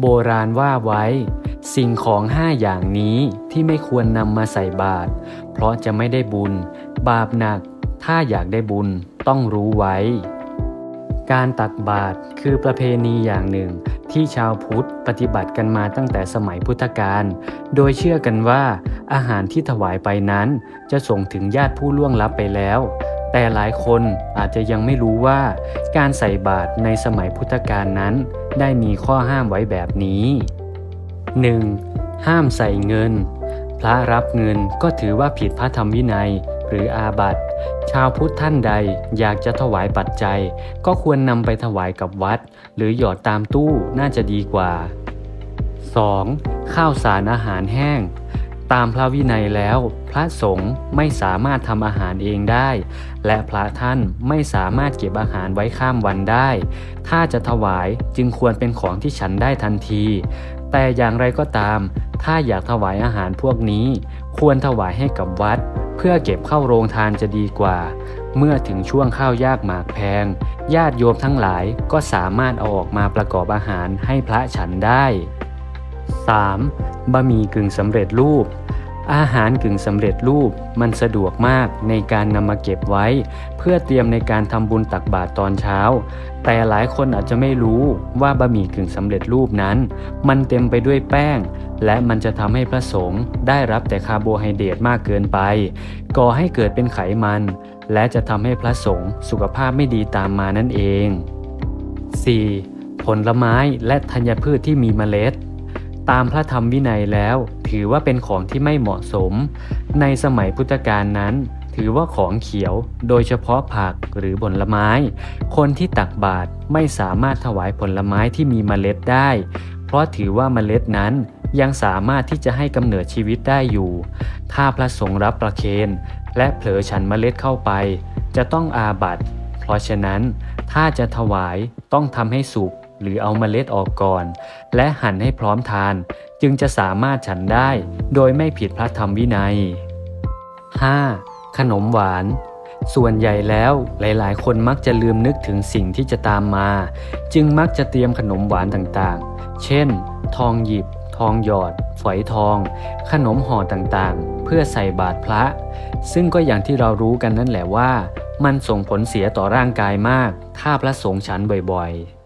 โบราณว่าไว้ สิ่งของห้าอย่างนี้ที่ไม่ควรนำมาใส่บาตรเพราะจะไม่ได้บุญ บาปหนัก ถ้าอยากได้บุญต้องรู้ไว้ การตักบาตรคือประเพณีอย่างหนึ่งที่ชาวพุทธปฏิบัติกันมาตั้งแต่สมัยพุทธกาล โดยเชื่อกันว่าอาหารที่ถวายไปนั้นจะส่งถึงญาติผู้ล่วงลับไปแล้ว แต่หลายคนอาจจะยังไม่รู้ว่า การใส่บาตรในสมัยพุทธกาลนั้น ได้มีข้อห้ามไว้แบบนี้ 1. ห้ามใส่เงิน พระรับเงินก็ถือว่าผิดพระธรรมวินัยหรืออาบัติ ชาวพุทธท่านใดอยากจะถวายปัจจัย ก็ควรนำไปถวายกับวัด หรือหยอดตามตู้น่าจะดีกว่า 2. ข้าวสารอาหารแห้ง ตามพระวินัยแล้ว พระสงฆ์ไม่สามารถทำอาหารเองได้ และพระท่านไม่สามารถเก็บอาหารไว้ข้ามวันได้ ถ้าจะถวายจึงควรเป็นของที่ฉันได้ทันที แต่อย่างไรก็ตาม ถ้าอยากถวายอาหารพวกนี้ ควรถวายให้กับวัด เพื่อเก็บเข้าโรงทานจะดีกว่า เมื่อถึงช่วงข้าวยากหมากแพง ญาติโยมทั้งหลายก็สามารถเอาออกมาประกอบอาหารให้พระฉันได้ 3. บะหมี่กึ่งสำเร็จรูป อาหารกึ่งสำเร็จรูปมันสะดวกมากในการนำมาเก็บไว้ เพื่อเตรียมในการทำบุญตักบาตรตอนเช้า แต่หลายคนอาจจะไม่รู้ว่าบะหมี่กึ่งสำเร็จรูปนั้น มันเต็มไปด้วยแป้ง และมันจะทำให้พระสงฆ์ได้รับแต่คาร์โบไฮเดรตมากเกินไป ก่อให้เกิดเป็นไขมัน และจะทำให้พระสงฆ์สุขภาพไม่ดีตามมานั่นเอง 4. ผลไม้และธัญพืชที่มีเมล็ด ตามพระธรรมวินัยแล้ว ถือว่าเป็นของที่ไม่เหมาะสม ในสมัยพุทธกาลนั้น ถือว่าของเขียว โดยเฉพาะผักหรือผลไม้ คนที่ตักบาตรไม่สามารถถวายผลไม้ที่มีเมล็ดได้ เพราะถือว่าเมล็ดนั้นยังสามารถที่จะให้กำเนิดชีวิตได้อยู่ ถ้าพระสงฆ์รับประเคนและเผลอฉันเมล็ดเข้าไป จะต้องอาบัติ เพราะฉะนั้นถ้าจะถวายต้องทำให้สุก หรือเอาเมล็ดออกก่อน และหั่นให้พร้อมทาน จึงจะสามารถฉันได้ โดยไม่ผิดพระธรรมวินัย 5. ขนมหวาน ส่วนใหญ่แล้วหลายๆ คนมักจะลืมนึกถึงสิ่งที่จะตามมา จึงมักจะเตรียมขนมหวานต่างๆ เช่น ทองหยิบ ทองหยอด ฝอยทอง ขนมห่อต่างๆ เพื่อใส่บาตรพระ ซึ่งก็อย่างที่เรารู้กันนั่นแหละว่า มันส่งผลเสียต่อร่างกายมาก ถ้าพระสงฆ์ฉันบ่อยๆ